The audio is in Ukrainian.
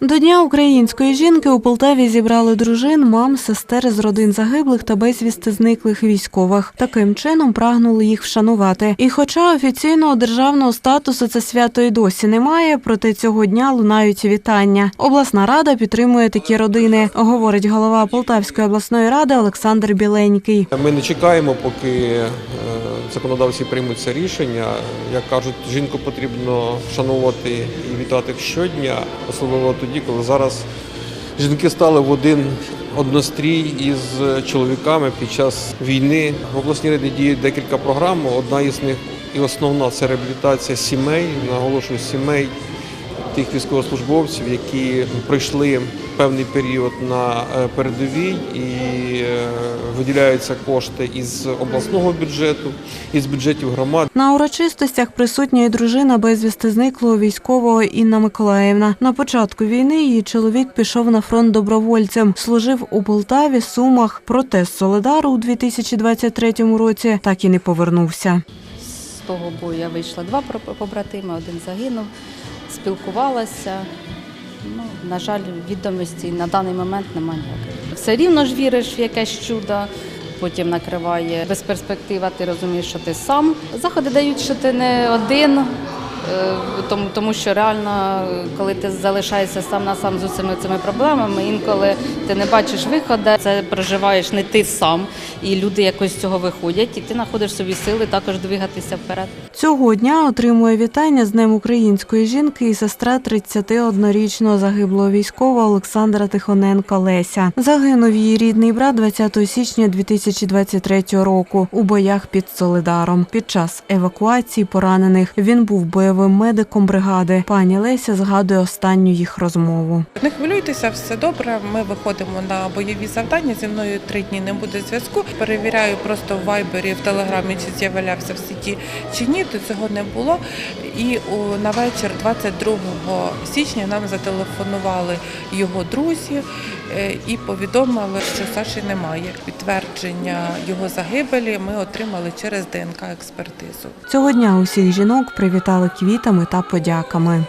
До Дня української жінки у Полтаві зібрали дружин, мам, сестер з родин загиблих та безвісти зниклих військових. Таким чином прагнули їх вшанувати. І хоча офіційного державного статусу це свято і досі немає, проте цього дня лунають вітання. Обласна рада підтримує такі родини, говорить голова Полтавської обласної ради Олександр Біленький. Ми не чекаємо, поки е, законодавці приймуть це рішення. Як кажуть, жінку потрібно вшановувати і вітати щодня, особливо тоді, коли зараз жінки стали в один однострій із чоловіками під час війни. В обласній раді діє декілька програм. Одна із них і основна це реабілітація сімей, наголошую сімей тих військовослужбовців, які пройшли певний період на е, передовій і е, виділяються кошти із обласного бюджету, із бюджетів громад. На урочистостях присутня і дружина безвісти зниклого військового Інна Миколаївна. На початку війни її чоловік пішов на фронт добровольцем, служив у Полтаві, Сумах. Проте з Соледару у 2023 році так і не повернувся. З того бою я вийшла два про- побратими, один загинув, спілкувалася. Ну, на жаль, відомості на даний момент немає ніяких. Все рівно ж віриш в якесь чудо, потім накриває без перспектива, ти розумієш, що ти сам. Заходи дають, що ти не один, тому, тому що реально, коли ти залишаєшся сам на сам з усіма цими проблемами, інколи ти не бачиш виходу, це проживаєш не ти сам, і люди якось з цього виходять, і ти знаходиш собі сили також двигатися вперед. Цього дня отримує вітання з Днем української жінки і сестра 31-річного загиблого військового Олександра Тихоненка Леся. Загинув її рідний брат 20 січня 2023 року у боях під Солидаром. Під час евакуації поранених він був бойовим медиком бригади. Пані Леся згадує останню їх розмову. Не хвилюйтеся, все добре. Ми виходимо на бойові завдання. Зі мною три дні не буде зв'язку. Перевіряю просто в вайбері, в телеграмі, чи з'являвся в сіті чи ні. То цього не було. І на вечір 22 січня нам зателефонували його друзі і повідомили, що Саші немає. Підтвердження його загибелі ми отримали через ДНК експертизу. Цього дня усіх жінок привітали квітами та подяками.